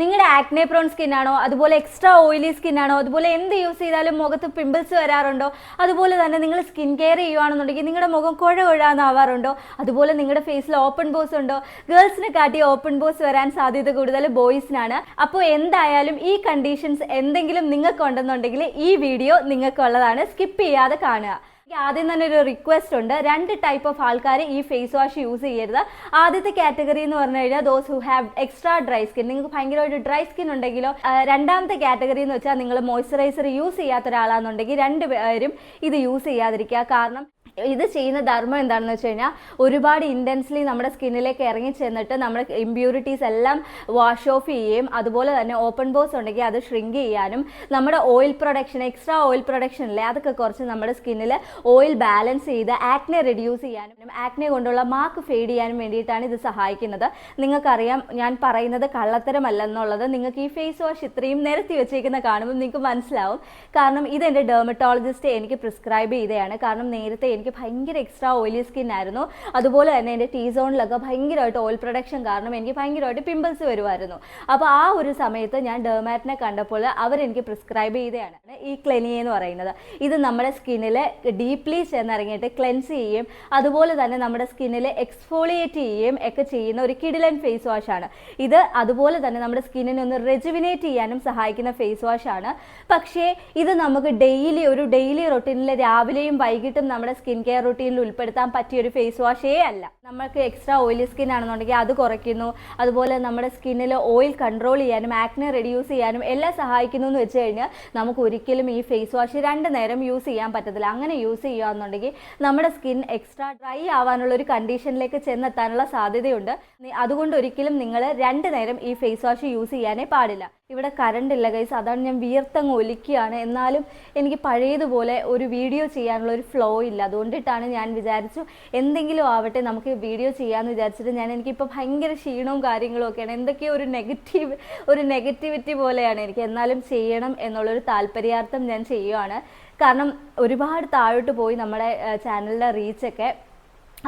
നിങ്ങളുടെ acne prone skin ആണോ? അതുപോലെ എക്സ്ട്രാ ഓയിലി സ്കിൻ ആണോ? അതുപോലെ എന്ത് യൂസ് ചെയ്താലും മുഖത്ത് പിമ്പിൾസ് വരാറുണ്ടോ? അതുപോലെ തന്നെ നിങ്ങൾ സ്കിൻ കെയർ ചെയ്യുവാണെന്നുണ്ടെങ്കിൽ നിങ്ങളുടെ മുഖം കുഴ കുഴാന്നാവാറുണ്ടോ? അതുപോലെ നിങ്ങളുടെ ഫേസിൽ ഓപ്പൺ ബോസ് ഉണ്ടോ? ഗേൾസിനെ കാട്ടി ഓപ്പൺ ബോസ് വരാൻ സാധ്യത കൂടുതൽ ബോയ്സിനാണ് അപ്പോൾ എന്തായാലും ഈ കണ്ടീഷൻസ് എന്തെങ്കിലും നിങ്ങൾക്കുണ്ടെന്നുണ്ടെങ്കിൽ ഈ വീഡിയോ നിങ്ങൾക്കുള്ളതാണ്. സ്കിപ്പ് ചെയ്യാതെ കാണുക. ആദ്യം തന്നെ ഒരു റിക്വസ്റ്റ് ഉണ്ട്. രണ്ട് ടൈപ്പ് ഓഫ് ആൾക്കാർ ഈ ഫേസ് വാഷ് യൂസ് ചെയ്യരുത്. ആദ്യത്തെ കാറ്റഗറി എന്ന് പറഞ്ഞു കഴിഞ്ഞാൽ those who have extra dry skin നിങ്ങൾക്ക് ഭയങ്കരമായിട്ട് ഡ്രൈ സ്കിൻ ഉണ്ടെങ്കിലോ രണ്ടാമത്തെ കാറ്റഗറി എന്ന് വെച്ചാൽ നിങ്ങൾ മോയ്സ്ചറൈസർ യൂസ് ചെയ്യാത്ത ഒരാളാണെന്നുണ്ടെങ്കിൽ രണ്ടുപേരും ഇത് യൂസ് ചെയ്യാതിരിക്കുക. കാരണം ഇത് ചെയ്യുന്ന ധർമ്മം എന്താണെന്ന് വെച്ച് കഴിഞ്ഞാൽ ഒരുപാട് ഇന്റൻസ്ലി നമ്മുടെ സ്കിന്നിലേക്ക് ഇറങ്ങി ചെന്നിട്ട് നമ്മുടെ ഇമ്പ്യൂരിറ്റീസ് എല്ലാം വാഷ് ഓഫ് ചെയ്യുകയും അതുപോലെ തന്നെ ഓപ്പൺ ബോസ് ഉണ്ടെങ്കിൽ അത് ഷ്രിങ്ക് ചെയ്യാനും നമ്മുടെ oil production extra oil production ഇല്ലേ അതൊക്കെ കുറച്ച് നമ്മുടെ സ്കിന്നിൽ ഓയിൽ ബാലൻസ് ചെയ്ത് ആക്നെ റെഡ്യൂസ് ചെയ്യാനും ആക്നെ കൊണ്ടുള്ള മാർക്ക് ഫെയ്ഡ് ചെയ്യാനും വേണ്ടിയിട്ടാണ് ഇത് സഹായിക്കുന്നത്. നിങ്ങൾക്കറിയാം ഞാൻ പറയുന്നത് കള്ളത്തരമല്ല എന്നുള്ളത്. നിങ്ങൾക്ക് ഈ ഫേസ് വാഷ് ഇത്രയും നിരത്തി വെച്ചേക്കുന്ന കാണുമ്പോൾ നിങ്ങൾക്ക് മനസ്സിലാവും. കാരണം ഇതെന്റെ ഡെർമറ്റോളജിസ്റ്റ് എനിക്ക് പ്രിസ്ക്രൈബ് ചെയ്തതാണ്. കാരണം നേരത്തെ എനിക്ക് ഭയങ്കര എക്സ്ട്രാ ഓയിലി സ്കിൻ ആയിരുന്നു. അതുപോലെ തന്നെ എന്റെ ടീ സോണിലൊക്കെ ഭയങ്കരമായിട്ട് ഓയിൽ പ്രൊഡക്ഷൻ കാരണം എനിക്ക് ഭയങ്കരമായിട്ട് പിമ്പിൾസ് വരുമായിരുന്നു അപ്പോൾ ആ ഒരു സമയത്ത് ഞാൻ ഡെർമാറ്റിനെ കണ്ടപ്പോൾ അവരെനിക്ക് പ്രിസ്ക്രൈബ് ചെയ്തതാണ് ഈ ക്ലെനിയ എന്ന് പറയുന്നത്. ഇത് നമ്മുടെ സ്കിന്നിൽ ഡീപ്ലി ചെന്നിറങ്ങിയിട്ട് ക്ലെൻസ് ചെയ്യുകയും അതുപോലെ തന്നെ നമ്മുടെ സ്കിന്നിൽ എക്സ്ഫോളിയേറ്റ് ചെയ്യുകയും ഒക്കെ ചെയ്യുന്ന ഒരു കിഡിലൻ ഫേസ് വാഷ് ആണ്. ഇത് അതുപോലെ തന്നെ നമ്മുടെ സ്കിന്നിനെ ഒന്ന് റെജുവിനേറ്റ് ചെയ്യാനും സഹായിക്കുന്ന ഫേസ് വാഷ് ആണ്. പക്ഷേ ഇത് നമുക്ക് ഡെയിലി ഒരു ഡെയിലി റൊട്ടീനിൽ രാവിലെയും വൈകിട്ടും നമ്മുടെ സ്കിൻ കെയർ റൂട്ടീനിൽ ഉൾപ്പെടുത്താൻ പറ്റിയ ഒരു ഫേസ് വാഷേ അല്ല. നമ്മൾക്ക് എക്സ്ട്രാ ഓയിലി സ്കിൻ ആണെന്നുണ്ടെങ്കിൽ അത് കുറയ്ക്കുന്നു. അതുപോലെ നമ്മുടെ സ്കിന്നിൽ ഓയിൽ കൺട്രോൾ ചെയ്യാനും ആക്നെ റെഡ്യൂസ് ചെയ്യാനും എല്ലാം സഹായിക്കുന്നു എന്ന് വെച്ച് കഴിഞ്ഞാൽ നമുക്ക് ഒരിക്കലും ഈ ഫേസ് വാഷ് രണ്ട് നേരം യൂസ് ചെയ്യാൻ പറ്റത്തില്ല. അങ്ങനെ യൂസ് ചെയ്യുകയാണെന്നുണ്ടെങ്കിൽ നമ്മുടെ സ്കിൻ എക്സ്ട്രാ ഡ്രൈ ആവാനുള്ള ഒരു കണ്ടീഷനിലേക്ക് ചെന്നെത്താനുള്ള സാധ്യതയുണ്ട്. അതുകൊണ്ട് ഒരിക്കലും നിങ്ങൾ രണ്ട് നേരം ഈ ഫേസ് വാഷ് യൂസ് ചെയ്യാനേ പാടില്ല. ഇവിടെ കറണ്ട് ഇല്ല ഗൈസ് അതാണ് ഞാൻ വിയർത്തങ്ങ് ഒലിക്കുകയാണ്. എന്നാലും എനിക്ക് പഴയതുപോലെ ഒരു വീഡിയോ ചെയ്യാനുള്ള ഒരു ഫ്ലോ ഇല്ല. അതുകൊണ്ടിട്ടാണ് ഞാൻ വിചാരിച്ചു എന്തെങ്കിലും ആവട്ടെ നമുക്ക് വീഡിയോ ചെയ്യാമെന്ന് വിചാരിച്ചിട്ട് ഞാൻ എനിക്കിപ്പോൾ ഭയങ്കര ക്ഷീണവും കാര്യങ്ങളും ഒക്കെയാണ്. എന്തൊക്കെയോ ഒരു നെഗറ്റീവ് ഒരു നെഗറ്റിവിറ്റി പോലെയാണ് എനിക്ക്. എന്നാലും ചെയ്യണം എന്നുള്ളൊരു താല്പര്യാർത്ഥം ഞാൻ ചെയ്യുവാണ്. കാരണം ഒരുപാട് താഴോട്ട് പോയി നമ്മുടെ ചാനലിന്റെ റീച്ചൊക്കെ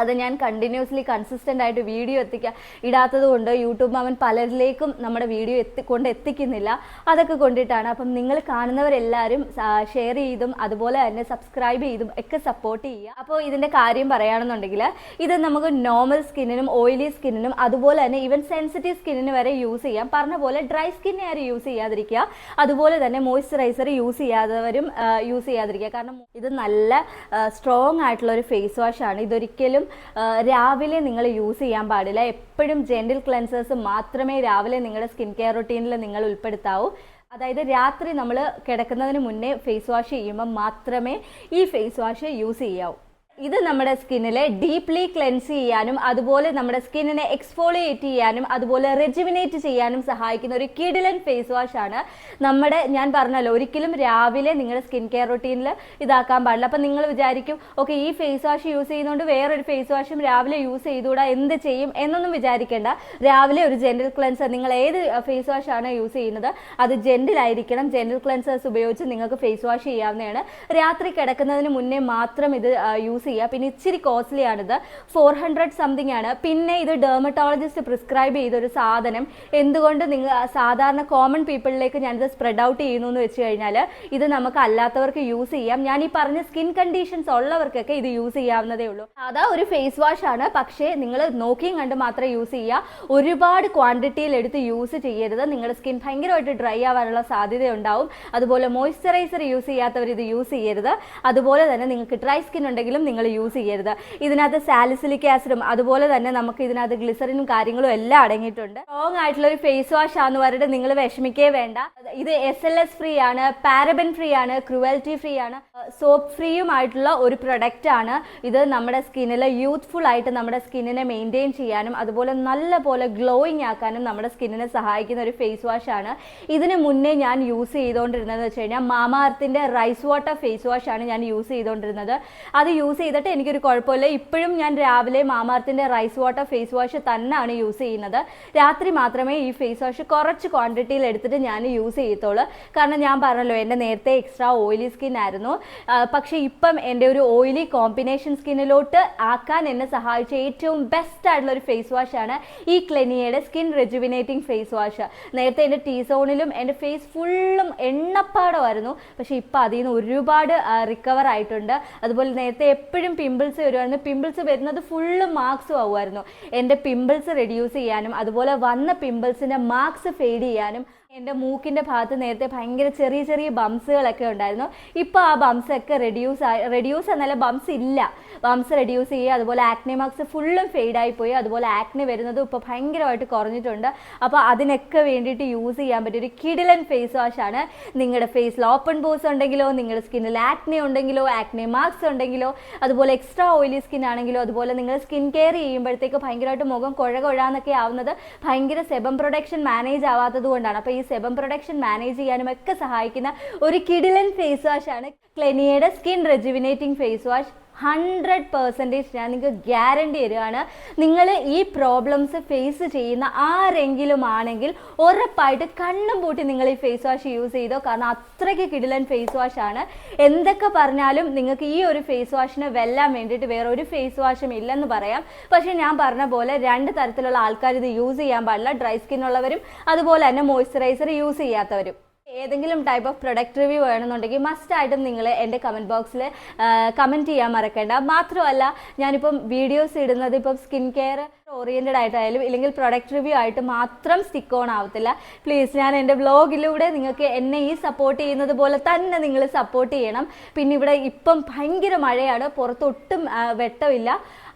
അത് ഞാൻ കണ്ടിന്യൂസ്ലി കൺസിസ്റ്റന്റ് ആയിട്ട് വീഡിയോ എത്തിക്കുക ഇടാത്തത് കൊണ്ട് യൂട്യൂബ് അവൻ പലരിലേക്കും നമ്മുടെ വീഡിയോ എത്തി കൊണ്ട് എത്തിക്കുന്നില്ല. അതൊക്കെ കൊണ്ടിട്ടാണ്. അപ്പം നിങ്ങൾ കാണുന്നവരെല്ലാവരും ഷെയർ ചെയ്തും അതുപോലെ തന്നെ സബ്സ്ക്രൈബ് ചെയ്തും ഒക്കെ സപ്പോർട്ട് ചെയ്യുക. അപ്പോൾ ഇതിന്റെ കാര്യം പറയുകയാണെന്നുണ്ടെങ്കിൽ ഇത് നമുക്ക് നോർമൽ സ്കിന്നിനും ഓയിലി സ്കിന്നിനും അതുപോലെ തന്നെ ഈവൻ സെൻസിറ്റീവ് സ്കിന്നിന് വരെ യൂസ് ചെയ്യാം. പറഞ്ഞ പോലെ ഡ്രൈ സ്കിന്നെ ആരും യൂസ് ചെയ്യാതിരിക്കുക. അതുപോലെ തന്നെ മോയ്സ്ചറൈസർ യൂസ് ചെയ്യാത്തവരും യൂസ് ചെയ്യാതിരിക്കുക. കാരണം ഇത് നല്ല സ്ട്രോങ് ആയിട്ടുള്ള ഒരു ഫേസ് വാഷ് ആണ്. ഇതൊരിക്കലും രാവിലെ നിങ്ങൾ യൂസ് ചെയ്യാൻ പാടില്ല. എപ്പോഴും ജെന്റിൽ ക്ലെൻസേഴ്സ് മാത്രമേ രാവിലെ നിങ്ങളുടെ സ്കിൻ കെയർ റൊട്ടീനിൽ നിങ്ങൾ ഉൾപ്പെടുത്താവൂ. അതായത് രാത്രി നമ്മൾ കിടക്കുന്നതിന് മുന്നേ ഫേസ് വാഷ് ചെയ്യുമ്പോൾ മാത്രമേ ഈ ഫേസ് വാഷ് യൂസ് ചെയ്യാവൂ. ഇത് നമ്മുടെ സ്കിന്നിലെ ഡീപ്ലി ക്ലെൻസ് ചെയ്യാനും അതുപോലെ നമ്മുടെ സ്കിന്നിനെ എക്സ്ഫോളിയേറ്റ് ചെയ്യാനും അതുപോലെ റെജിമിനേറ്റ് ചെയ്യാനും സഹായിക്കുന്ന ഒരു കിഡിലൻ ഫേസ് വാഷ് ആണ് നമ്മുടെ ഞാൻ പറഞ്ഞല്ലോ ഒരിക്കലും രാവിലെ നിങ്ങളുടെ സ്കിൻ കെയർ റൊട്ടീനിൽ ഇതാക്കാൻ പാടില്ല. അപ്പം നിങ്ങൾ വിചാരിക്കും ഓക്കെ ഈ ഫേസ് വാഷ് യൂസ് ചെയ്യുന്നതുകൊണ്ട് വേറൊരു ഫേസ് വാഷും രാവിലെ യൂസ് ചെയ്തുകൂടാ എന്ത് ചെയ്യും? എന്നൊന്നും വിചാരിക്കേണ്ട. രാവിലെ ഒരു ജെന്റൽ ക്ലെൻസർ നിങ്ങൾ ഏത് ഫേസ് വാഷ് ആണ് യൂസ് ചെയ്യുന്നത്? അത് ജെന്റിൽ ആയിരിക്കണം. ജെന്റൽ ക്ലെൻസേഴ്സ് ഉപയോഗിച്ച് നിങ്ങൾക്ക് ഫേസ് വാഷ് ചെയ്യാവുന്നതാണ്. രാത്രി കിടക്കുന്നതിന് മുന്നേ മാത്രം ഇത് യൂസ് ചെയ്യുക പിന്നെ ഇച്ചിരി കോസ്റ്റ്ലി ആണിത്. ഫോർ ഹൺഡ്രഡ് സംതിങ് ആണ്. പിന്നെ ഇത് ഡെർമറ്റോളജിസ്റ്റ് പ്രിസ്ക്രൈബ് ചെയ്ത ഒരു സാധനം. എന്തുകൊണ്ട് നിങ്ങൾ സാധാരണ കോമൺ പീപ്പിളിലേക്ക് ഞാനിത് സ്പ്രെഡ് ഔട്ട് ചെയ്യുന്നു എന്ന് വെച്ച് കഴിഞ്ഞാൽ ഇത് നമുക്ക് അല്ലാത്തവർക്ക് യൂസ് ചെയ്യാം. ഞാൻ ഈ പറഞ്ഞ സ്കിൻ കണ്ടീഷൻസ് ഉള്ളവർക്കൊക്കെ ഇത് യൂസ് ചെയ്യാവുന്നതേ ഉള്ളൂ. സാധാ ഒരു ഫേസ് വാഷ് ആണ്. പക്ഷേ നിങ്ങൾ നോക്കിയും കണ്ട് മാത്രമേ യൂസ് ചെയ്യുക ഒരുപാട് ക്വാണ്ടിറ്റിയിൽ എടുത്ത് യൂസ് ചെയ്യരുത്. നിങ്ങളുടെ സ്കിൻ ഭയങ്കരമായിട്ട് ഡ്രൈ ആവാനുള്ള സാധ്യത ഉണ്ടാവും അതുപോലെ മോയ്സ്ചറൈസർ യൂസ് ചെയ്യാത്തവർ ഇത് യൂസ് ചെയ്യരുത്. അതുപോലെ തന്നെ നിങ്ങൾക്ക് ഡ്രൈ സ്കിൻ ഉണ്ടെങ്കിലും നിങ്ങൾ യൂസ് ചെയ്യരുത്. ഇതിനകത്ത് സാലിസിലിക് ആസിഡും അതുപോലെ തന്നെ നമുക്ക് ഇതിനകത്ത് ഗ്ലിസറിനും കാര്യങ്ങളും എല്ലാം അടങ്ങിയിട്ടുണ്ട്. സ്ട്രോങ് ആയിട്ടുള്ള ഒരു ഫേസ് വാഷ് ആണെന്ന് പറഞ്ഞിട്ട് നിങ്ങൾ വിഷമിക്കേ വേണ്ട. ഇത് എസ് എൽ എസ് ഫ്രീ ആണ് പാരബൻ ഫ്രീ ആണ് ക്രുവൽറ്റി ഫ്രീ ആണ് സോപ്പ് ഫ്രീയും ആയിട്ടുള്ള ഒരു പ്രൊഡക്റ്റ് ആണ്. ഇത് നമ്മുടെ സ്കിന്നിൽ യൂത്ത്ഫുൾ ആയിട്ട് നമ്മുടെ സ്കിന്നിനെ മെയിന്റെയിൻ ചെയ്യാനും അതുപോലെ നല്ല പോലെ ഗ്ലോയിങ് ആക്കാനും നമ്മുടെ സ്കിന്നിനെ സഹായിക്കുന്ന ഒരു ഫേസ് വാഷ് ആണ്. ഇതിന് മുന്നേ ഞാൻ യൂസ് ചെയ്തുകൊണ്ടിരുന്നത് വെച്ച് കഴിഞ്ഞാൽ മാമാർത്തിന്റെ റൈസ് വാട്ടർ ഫേസ് വാഷ് ആണ് ഞാൻ യൂസ് ചെയ്തുകൊണ്ടിരുന്നത് അത് യൂസ് ചെയ്തിട്ട് എനിക്കൊരു കുഴപ്പമില്ല. ഇപ്പോഴും ഞാൻ രാവിലെ മാമാർത്തിന്റെ റൈസ് വാട്ടർ ഫേസ് വാഷ് തന്നെയാണ് യൂസ് ചെയ്യുന്നത്. രാത്രി മാത്രമേ ഈ ഫേസ് വാഷ് കുറച്ച് ക്വാണ്ടിറ്റിയിൽ എടുത്തിട്ട് ഞാൻ യൂസ് ചെയ്യത്തുള്ളൂ. കാരണം ഞാൻ പറഞ്ഞല്ലോ എന്റെ നേരത്തെ എക്സ്ട്രാ ഓയിലി സ്കിൻ ആയിരുന്നു. പക്ഷേ ഇപ്പം എന്റെ ഒരു ഓയിലി കോമ്പിനേഷൻ സ്കിന്നിലോട്ട് ആക്കാൻ എന്നെ സഹായിച്ച ഏറ്റവും ബെസ്റ്റ് ആയിട്ടുള്ള ഒരു ഫേസ് വാഷ് ആണ് ഈ ക്ലെനിയയുടെ സ്കിൻ റെജുവിനേറ്റിംഗ് ഫേസ് വാഷ് നേരത്തെ എന്റെ ടീ സോണിലും എന്റെ ഫേസ് ഫുള്ളും എണ്ണപ്പാടമായിരുന്നു. പക്ഷേ ഇപ്പം അതിൽ നിന്ന് ഒരുപാട് റിക്കവർ ആയിട്ടുണ്ട്. അതുപോലെ നേരത്തെ എപ്പോഴും പിമ്പിൾസ് വരുമായിരുന്നു പിമ്പിൾസ് വരുന്നത് ഫുള്ള് മാർക്സും ആവുമായിരുന്നു. എന്റെ പിമ്പിൾസ് റെഡ്യൂസ് ചെയ്യാനും അതുപോലെ വന്ന പിമ്പിൾസിന്റെ മാർക്സ് ഫെയ്ഡ് ചെയ്യാനും എന്റെ മൂക്കിന്റെ ഭാഗത്ത് നേരത്തെ ഭയങ്കര ചെറിയ ചെറിയ ബംസുകളൊക്കെ ഉണ്ടായിരുന്നു. ഇപ്പോൾ ആ ബംസ് ഒക്കെ റെഡ്യൂസ് ആയി റെഡ്യൂസ് എന്നല്ല ബംസ് ഇല്ല. ബംസ് റെഡ്യൂസ് ചെയ്യുക അതുപോലെ ആക്നെ മാർക്സ് ഫുള്ളും ഫെയ്ഡായി പോയി. അതുപോലെ ആക്നെ വരുന്നതും ഇപ്പോൾ ഭയങ്കരമായിട്ട് കുറഞ്ഞിട്ടുണ്ട്. അപ്പോൾ അതിനൊക്കെ വേണ്ടിയിട്ട് യൂസ് ചെയ്യാൻ പറ്റിയ ഒരു കിടിലൻ ഫേസ് വാഷാണ് നിങ്ങളുടെ ഫേസിൽ ഓപ്പൺ പോസ് ഉണ്ടെങ്കിലോ നിങ്ങളുടെ സ്കിന്നിൽ ആക്നെ ഉണ്ടെങ്കിലോ ആക്നെ മാർക്സ് ഉണ്ടെങ്കിലോ അതുപോലെ എക്സ്ട്രാ ഓയിലി സ്കിൻ ആണെങ്കിലോ അതുപോലെ നിങ്ങൾ സ്കിൻ കെയർ ചെയ്യുമ്പോഴത്തേക്ക് ഭയങ്കരമായിട്ട് മുഖം കുഴ കുഴാന്നൊക്കെ ആവുന്നത് ഭയങ്കര സെബം പ്രൊഡക്ഷൻ മാനേജ് ആവാത്തത് കൊണ്ടാണ്. അപ്പോൾ സെബം പ്രൊഡക്ഷൻ മാനേജ് ചെയ്യാനും ഒക്കെ സഹായിക്കുന്ന ഒരു കിഡിലൻ ഫേസ് ആണ് ക്ലെനിയയുടെ skin rejuvenating face wash. Hundred percentage ഞാൻ നിങ്ങൾക്ക് ഗ്യാരണ്ടി തരുവാണ്. നിങ്ങൾ ഈ പ്രോബ്ലംസ് ഫേസ് ചെയ്യുന്ന ആരെങ്കിലും ആണെങ്കിൽ ഉറപ്പായിട്ട് കണ്ണും പൂട്ടി നിങ്ങൾ ഈ ഫേസ് വാഷ് യൂസ് ചെയ്തോ. കാരണം അത്രയ്ക്ക് കിടിലൻ ഫേസ് വാഷ് ആണ്. എന്തൊക്കെ പറഞ്ഞാലും നിങ്ങൾക്ക് ഈ ഒരു ഫേസ് വാഷിന് വെല്ലാൻ വേണ്ടിയിട്ട് വേറെ ഒരു ഫേസ് വാഷും ഇല്ലെന്ന് പറയാം. പക്ഷേ ഞാൻ പറഞ്ഞ പോലെ രണ്ട് തരത്തിലുള്ള ആൾക്കാർ ഇത് യൂസ് ചെയ്യാൻ പാടില്ല. ഡ്രൈ സ്കിൻ ഉള്ളവരും അതുപോലെ തന്നെ മോയ്സ്ചറൈസർ യൂസ് ചെയ്യാത്തവരും. ഏതെങ്കിലും ടൈപ്പ് ഓഫ് പ്രൊഡക്റ്റ് റിവ്യൂ വേണമെന്നുണ്ടെങ്കിൽ മസ്റ്റ് ആയിട്ടും നിങ്ങൾ എന്റെ കമന്റ് ബോക്സിൽ കമന്റ് ചെയ്യാൻ മറക്കണ്ട. മാത്രമല്ല ഞാനിപ്പം വീഡിയോസ് ഇടുന്നത് ഇപ്പം സ്കിൻ കെയർ ഓറിയന്റഡ് ആയിട്ടായാലും ഇല്ലെങ്കിൽ പ്രൊഡക്റ്റ് റിവ്യൂ ആയിട്ട് മാത്രം സ്റ്റിക്ക് ഓൺ ആവത്തില്ല. പ്ലീസ് ഞാൻ എന്റെ ബ്ലോഗിലൂടെ നിങ്ങൾക്ക് എന്നെ ഈ സപ്പോർട്ട് ചെയ്യുന്നത് പോലെ തന്നെ നിങ്ങൾ സപ്പോർട്ട് ചെയ്യണം. പിന്നെ ഇവിടെ ഇപ്പം ഭയങ്കര മഴയാണ്. പുറത്തൊട്ടും വെട്ടമില്ല.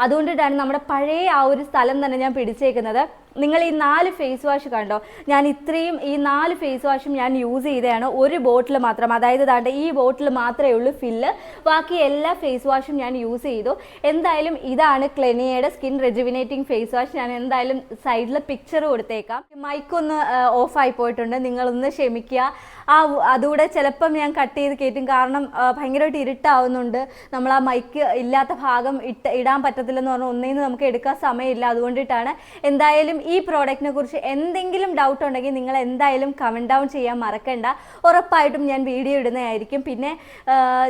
അതുകൊണ്ടിട്ടാണ് നമ്മുടെ പഴയ ആ ഒരു സ്ഥലം തന്നെ ഞാൻ പിടിച്ചേക്കുന്നത്. നിങ്ങൾ ഈ നാല് ഫേസ് വാഷ് കണ്ടോ? ഞാൻ ഇത്രയും ഈ നാല് ഫേസ് വാഷും ഞാൻ യൂസ് ചെയ്തതാണ് ഒരു ബോട്ടിൽ മാത്രം. അതായത് ദാണ്ട് ഈ ബോട്ടിൽ മാത്രമേ ഉള്ളൂ ഫില്ല് ബാക്കി എല്ലാ ഫേസ് വാഷും ഞാൻ യൂസ് ചെയ്തു. എന്തായാലും ഇതാണ് ക്ലെനിയയുടെ സ്കിൻ റെജുവിനേറ്റിംഗ് ഫേസ് വാഷ് ഞാൻ എന്തായാലും സൈഡിൽ പിക്ചർ കൊടുത്തേക്കാം. മൈക്കൊന്ന് ആയി പോയിട്ടുണ്ട്. നിങ്ങളൊന്ന് ക്ഷമിക്കുക. ആ അതുകൂടെ ചിലപ്പം ഞാൻ കട്ട് ചെയ്ത് കയറ്റും കാരണം ഭയങ്കരമായിട്ട് ഇരുട്ടാവുന്നുണ്ട്. നമ്മൾ ആ മൈക്ക് ഇല്ലാത്ത ഭാഗം ഇട്ട് ഇടാൻ പറ്റത്തില്ലെന്ന് പറഞ്ഞാൽ ഒന്നേന്ന് നമുക്ക് എടുക്കാൻ സമയമില്ല. അതുകൊണ്ടിട്ടാണ്. എന്തായാലും ഈ പ്രോഡക്റ്റിനെ കുറിച്ച് എന്തെങ്കിലും ഡൗട്ട് ഉണ്ടെങ്കിൽ നിങ്ങൾ എന്തായാലും കമന്റ് ഡൗൺ ചെയ്യാൻ മറക്കണ്ട. ഉറപ്പായിട്ടും ഞാൻ വീഡിയോ ഇടുന്നതായിരിക്കും. പിന്നെ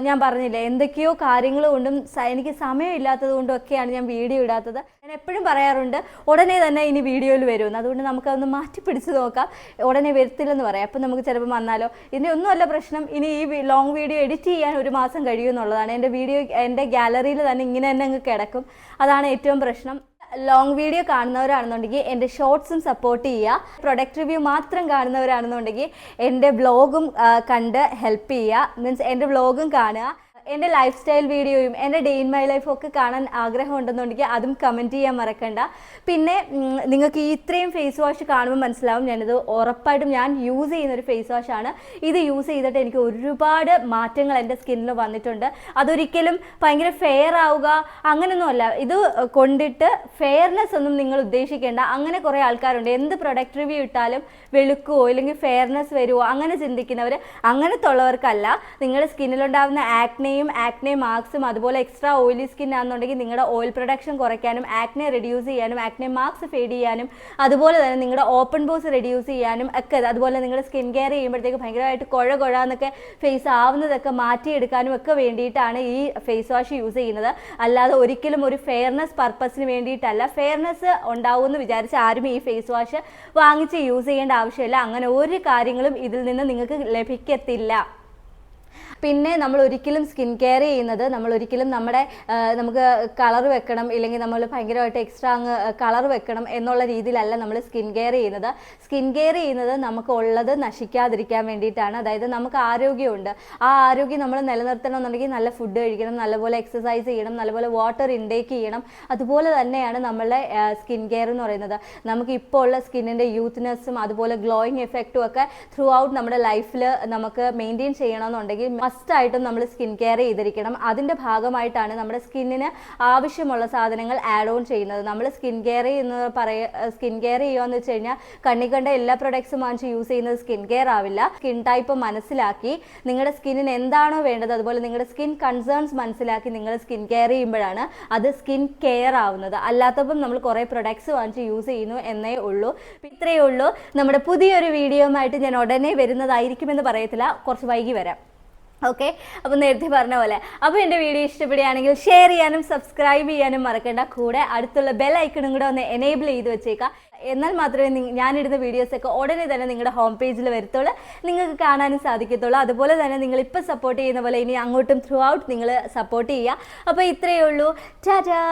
ഞാൻ പറഞ്ഞില്ലേ എന്തൊക്കെയോ കാര്യങ്ങൾ കൊണ്ടും എനിക്ക് സമയമില്ലാത്തത് കൊണ്ടും ഒക്കെയാണ് ഞാൻ വീഡിയോ ഇടാത്തത്. ഞാൻ എപ്പോഴും പറയാറുണ്ട് ഉടനെ തന്നെ ഇനി വീഡിയോയിൽ വരുമെന്ന്. അതുകൊണ്ട് നമുക്കതൊന്ന് മാറ്റി പിടിച്ച് നോക്കാം. ഉടനെ വരത്തില്ലെന്ന് പറയാം. അപ്പം നമുക്ക് ചിലപ്പോൾ വന്നാലോ ഇതിന്റെ ഒന്നുമല്ല പ്രശ്നം. ഇനി ഈ ലോങ് വീഡിയോ എഡിറ്റ് ചെയ്യാൻ ഒരു മാസം കഴിയുമെന്നുള്ളതാണ്. എന്റെ വീഡിയോ എന്റെ ഗാലറിയിൽ തന്നെ ഇങ്ങനെ തന്നെ അങ്ങ് കിടക്കും. അതാണ് ഏറ്റവും പ്രശ്നം. ലോങ് വീഡിയോ കാണുന്നവരാണെന്നുണ്ടെങ്കിൽ എന്റെ ഷോർട്സും സപ്പോർട്ട് ചെയ്യുക. പ്രൊഡക്റ്റ് റിവ്യൂ മാത്രം കാണുന്നവരാണെന്നുണ്ടെങ്കിൽ എന്റെ ബ്ലോഗും കണ്ട് ഹെൽപ്പ് ചെയ്യുക. മീൻസ് എന്റെ ബ്ലോഗും കാണുക. എന്റെ ലൈഫ് സ്റ്റൈൽ വീഡിയോയും എന്റെ ഡേ ഇൻ മൈ ലൈഫും ഒക്കെ കാണാൻ ആഗ്രഹം ഉണ്ടെന്നുണ്ടെങ്കിൽ അതും കമന്റ് ചെയ്യാൻ മറക്കണ്ട. പിന്നെ നിങ്ങൾക്ക് ഇത്രയും ഫേസ് വാഷ് കാണുമ്പോൾ മനസ്സിലാവും ഞാനിത് ഉറപ്പായിട്ടും ഞാൻ യൂസ് ചെയ്യുന്ന ഒരു ഫേസ് വാഷാണ് ഇത് യൂസ് ചെയ്തിട്ട് എനിക്ക് ഒരുപാട് മാറ്റങ്ങൾ എന്റെ സ്കിന്നിൽ വന്നിട്ടുണ്ട്. അതൊരിക്കലും ഭയങ്കര ഫെയർ ആവുക അങ്ങനെയൊന്നുമല്ല ഇത് കൊണ്ടിട്ട് ഫെയർനെസ് ഒന്നും നിങ്ങൾ ഉദ്ദേശിക്കേണ്ട. അങ്ങനെ കുറേ ആൾക്കാരുണ്ട്. എന്ത് പ്രൊഡക്റ്റ് റിവ്യൂ ഇട്ടാലും വെളുക്കുവോ അല്ലെങ്കിൽ ഫെയർനെസ് വരുമോ അങ്ങനെ ചിന്തിക്കുന്നവർ അങ്ങനത്തെ ഉള്ളവർക്കല്ല നിങ്ങളുടെ സ്കിന്നിലുണ്ടാകുന്ന ആക്നെയും ആക്നെ മാർക്സും അതുപോലെ എക്സ്ട്രാ ഓയിലി സ്കിൻ ആണെന്നുണ്ടെങ്കിൽ നിങ്ങളുടെ ഓയിൽ പ്രൊഡക്ഷൻ കുറയ്ക്കാനും ആക്നെ റെഡ്യൂസ് ചെയ്യാനും ആക്നെ മാർക്സ് ഫേഡ് ചെയ്യാനും അതുപോലെ തന്നെ നിങ്ങളുടെ ഓപ്പൺ ബോസ് റെഡ്യൂസ് ചെയ്യാനും ഒക്കെ അതുപോലെ നിങ്ങളുടെ സ്കിൻ കെയർ ചെയ്യുമ്പോഴത്തേക്ക് ഭയങ്കരമായിട്ട് കുഴ കുഴ എന്നൊക്കെ ഫേസ് ആവുന്നതൊക്കെ മാറ്റിയെടുക്കാനും ഒക്കെ വേണ്ടിയിട്ടാണ് ഈ ഫേസ് വാഷ് യൂസ് ചെയ്യുന്നത്. അല്ലാതെ ഒരിക്കലും ഒരു ഫെയർനെസ് പർപ്പസിന് വേണ്ടിയിട്ടല്ല. ഫെയർനെസ് ഉണ്ടാവുമെന്ന് വിചാരിച്ച് ആരും ഈ ഫേസ് വാഷ് വാങ്ങിച്ച് യൂസ് ചെയ്യേണ്ട ആവശ്യമില്ല. അങ്ങനെ ഒരു കാര്യങ്ങളും ഇതിൽ നിന്ന് നിങ്ങൾക്ക് ലഭിക്കത്തില്ല. പിന്നെ നമ്മൾ ഒരിക്കലും സ്കിൻ കെയർ ചെയ്യുന്നത് നമ്മൾ ഒരിക്കലും നമ്മുടെ നമുക്ക് കളർ വെക്കണം ഇല്ലെങ്കിൽ നമ്മൾ ഭയങ്കരമായിട്ട് എക്സ്ട്രാ അങ്ങ് കളർ വെക്കണം എന്നുള്ള രീതിയിലല്ല നമ്മൾ സ്കിൻ കെയർ ചെയ്യുന്നത്. സ്കിൻ കെയർ ചെയ്യുന്നത് നമുക്ക് ഉള്ളത് നശിക്കാതിരിക്കാൻ വേണ്ടിയിട്ടാണ്. അതായത് നമുക്ക് ആരോഗ്യമുണ്ട്. ആ ആരോഗ്യം നമ്മൾ നിലനിർത്തണമെന്നുണ്ടെങ്കിൽ നല്ല ഫുഡ് കഴിക്കണം നല്ലപോലെ എക്സസൈസ് ചെയ്യണം നല്ലപോലെ വാട്ടർ ഇൻടേക്ക് ചെയ്യണം. അതുപോലെ തന്നെയാണ് നമ്മളുടെ സ്കിൻ കെയർ എന്ന് പറയുന്നത്. നമുക്ക് ഇപ്പോൾ ഉള്ള സ്കിന്നിന്റെ യൂത്ത്നെസ്സും അതുപോലെ ഗ്ലോയിങ് എഫക്റ്റും ഒക്കെ ത്രൂ ഔട്ട് നമ്മുടെ ലൈഫിൽ നമുക്ക് മെയിന്റെയിൻ ചെയ്യണമെന്നുണ്ടെങ്കിൽ മസ്റ്റായിട്ടും നമ്മൾ സ്കിൻ കെയർ ചെയ്തിരിക്കണം. അതിന്റെ ഭാഗമായിട്ടാണ് നമ്മുടെ സ്കിന്നിന് ആവശ്യമുള്ള സാധനങ്ങൾ ആഡ് ഓൺ ചെയ്യുന്നത്. നമ്മൾ സ്കിൻ കെയർ എന്ന് പറയ സ്കിൻ കെയർ ചെയ്യുകയെന്ന് വെച്ച് കഴിഞ്ഞാൽ കണ്ണി കണ്ട എല്ലാ പ്രൊഡക്ട്സും വാങ്ങിച്ച് യൂസ് ചെയ്യുന്നത് സ്കിൻ കെയർ ആവില്ല. സ്കിൻ ടൈപ്പ് മനസ്സിലാക്കി നിങ്ങളുടെ സ്കിന്നിന് എന്താണോ വേണ്ടത് അതുപോലെ നിങ്ങളുടെ സ്കിൻ കൺസേൺസ് മനസ്സിലാക്കി നിങ്ങൾ സ്കിൻ കെയർ ചെയ്യുമ്പോഴാണ് അത് സ്കിൻ കെയർ ആവുന്നത്. അല്ലാത്തപ്പം നമ്മൾ കുറേ പ്രൊഡക്ട്സ് വാങ്ങിച്ച് യൂസ് ചെയ്യുന്നു എന്നേ ഉള്ളൂ. ഇത്രയേ ഉള്ളൂ. നമ്മുടെ പുതിയൊരു വീഡിയോയുമായിട്ട് ഞാൻ ഉടനെ വരുന്നതായിരിക്കുമെന്ന് പറയത്തില്ല. കുറച്ച് വൈകി വരാം. ഓക്കെ? അപ്പോൾ നേരത്തെ പറഞ്ഞ പോലെ. അപ്പോൾ എന്റെ വീഡിയോ ഇഷ്ടപ്പെടുകയാണെങ്കിൽ ഷെയർ ചെയ്യാനും സബ്സ്ക്രൈബ് ചെയ്യാനും മറക്കേണ്ട. കൂടെ അടുത്തുള്ള ബെൽ ഐക്കണും കൂടെ ഒന്ന് എനേബിൾ ചെയ്ത് വെച്ചേക്കാം. എന്നാൽ മാത്രമേ ഞാനിടുന്ന വീഡിയോസൊക്കെ ഉടനെ തന്നെ നിങ്ങളുടെ ഹോം പേജിൽ വരത്തുള്ളൂ. നിങ്ങൾക്ക് കാണാനും സാധിക്കത്തുള്ളൂ. അതുപോലെ തന്നെ നിങ്ങൾ ഇപ്പോൾ സപ്പോർട്ട് ചെയ്യുന്ന പോലെ ഇനി അങ്ങോട്ടും ത്രൂ ഔട്ട് നിങ്ങൾ സപ്പോർട്ട് ചെയ്യുക. അപ്പോൾ ഇത്രയേ ഉള്ളൂ. ടാറ്റാ